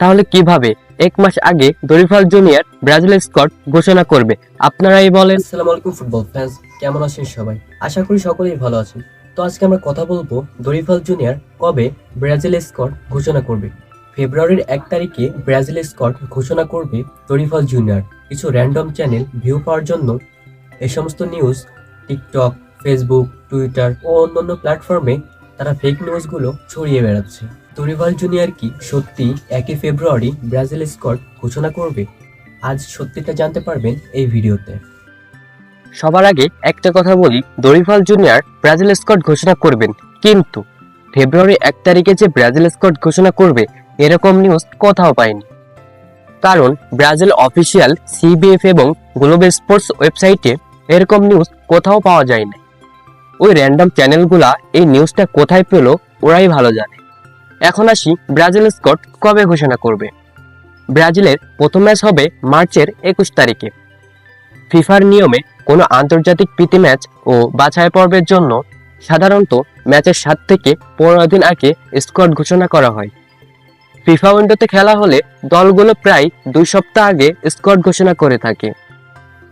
তাহলে কীভাবে এক মাস আগে দরিফাল জুনিয়র ব্রাজিলের স্কট ঘোষণা করবে? আপনারাই বলেন। আসসালামু আলাইকুম ফুটবল ফ্যান্স কেমন আছেন সবাই? আশা করি সকলেই ভালো আছেন। তো আজকে আমরা কথা বলব দরিফাল জুনিয়র কবে ব্রাজিলের স্কট ঘোষণা করবে। ফেব্রুয়ারির এক তারিখে ব্রাজিলের স্কট ঘোষণা করবে দরিফাল জুনিয়র। কিছু র্যান্ডম চ্যানেল ভিউ পাওয়ার জন্য এই সমস্ত নিউজ টিকটক ফেসবুক টুইটার ও অন্যান্য প্ল্যাটফর্মে তারা ফেক নিউজগুলো ছড়িয়ে বেড়াচ্ছে। দরিফাল জুনিয়র কি সত্যি একই ফেব্রুয়ারি ব্রাজিল স্কট ঘোষণা করবে? আজ সত্যিটা জানতে পারবেন এই ভিডিওতে। সবার আগে একটা কথা বলি দরিফাল জুনিয়র ব্রাজিল স্কট ঘোষণা করবেন, কিন্তু ফেব্রুয়ারি এক তারিখে যে ব্রাজিল স্কট ঘোষণা করবে, এরকম নিউজ কোথাও পাইনি। কারণ ব্রাজিল অফিসিয়াল সিবিএফ এবং গ্লোবাল স্পোর্টস ওয়েবসাইটে এরকম নিউজ কোথাও পাওয়া যায় না ওই র্যান্ডম চ্যানেলগুলা এই নিউজটা কোথায় পেল ওরাই ভালো জানে। এখন আসি ব্রাজিল স্কট কবে ঘোষণা করবে। ব্রাজিলের প্রথম ম্যাচ হবে মার্চের একুশ তারিখে। ফিফার নিয়মে কোনো আন্তর্জাতিক প্রীতি ম্যাচ ও বাছাই পর্বের জন্য সাধারণত ম্যাচের সাত থেকে পনেরো দিন আগে স্কোয়াড ঘোষণা করা হয়। ফিফা উইন্ডোতে খেলা হলে দলগুলো প্রায় দুই সপ্তাহ আগে স্কোয়াড ঘোষণা করে থাকে।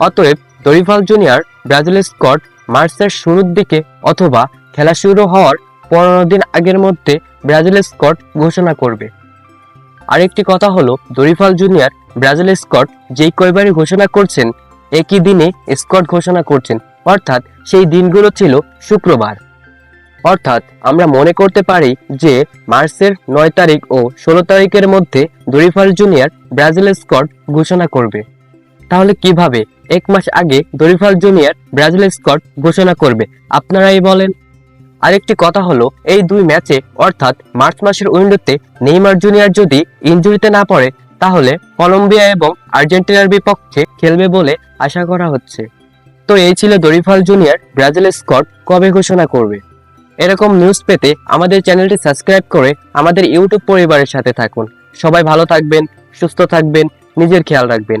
অতএব দরিফাল জুনিয়র ব্রাজিলের স্কট মার্চের শুরুর দিকে অথবা খেলা শুরু হওয়ার পনেরো দিন আগের মধ্যে ব্রাজিলের স্কট ঘোষণা করবে। আরেকটি কথা হলো, দরিফাল জুনিয়র ব্রাজিলের স্কট যেই কয়বারই ঘোষণা করছেন, একই দিনে স্কট ঘোষণা করছেন। অর্থাৎ সেই দিনগুলো ছিল শুক্রবার। অর্থাৎ আমরা মনে করতে পারি যে মার্চের নয় তারিখ ও ষোলো তারিখের মধ্যে দরিফাল জুনিয়র ব্রাজিলের স্কট ঘোষণা করবে। তাহলে কীভাবে এক মাস আগে দরিফাল জুনিয়র ব্রাজিলের স্কট ঘোষণা করবে। আপনারাই বলেন। আরেকটি কথা হলো, এই দুই ম্যাচে অর্থাৎ মার্চ মাসের উইন্ডোতে নেইমার জুনিয়র যদি ইনজুরিতে না পড়ে, তাহলে কলম্বিয়া এবং আর্জেন্টিনার বিপক্ষে খেলবে বলে আশা করা হচ্ছে। তো এই ছিল দরিফাল জুনিয়র ব্রাজিলের স্কট কবে ঘোষণা করবে। এরকম নিউজ পেতে আমাদের চ্যানেলটি সাবস্ক্রাইব করে আমাদের ইউটিউব পরিবারের সাথে থাকুন। সবাই ভালো থাকবেন, সুস্থ থাকবেন, নিজের খেয়াল রাখবেন।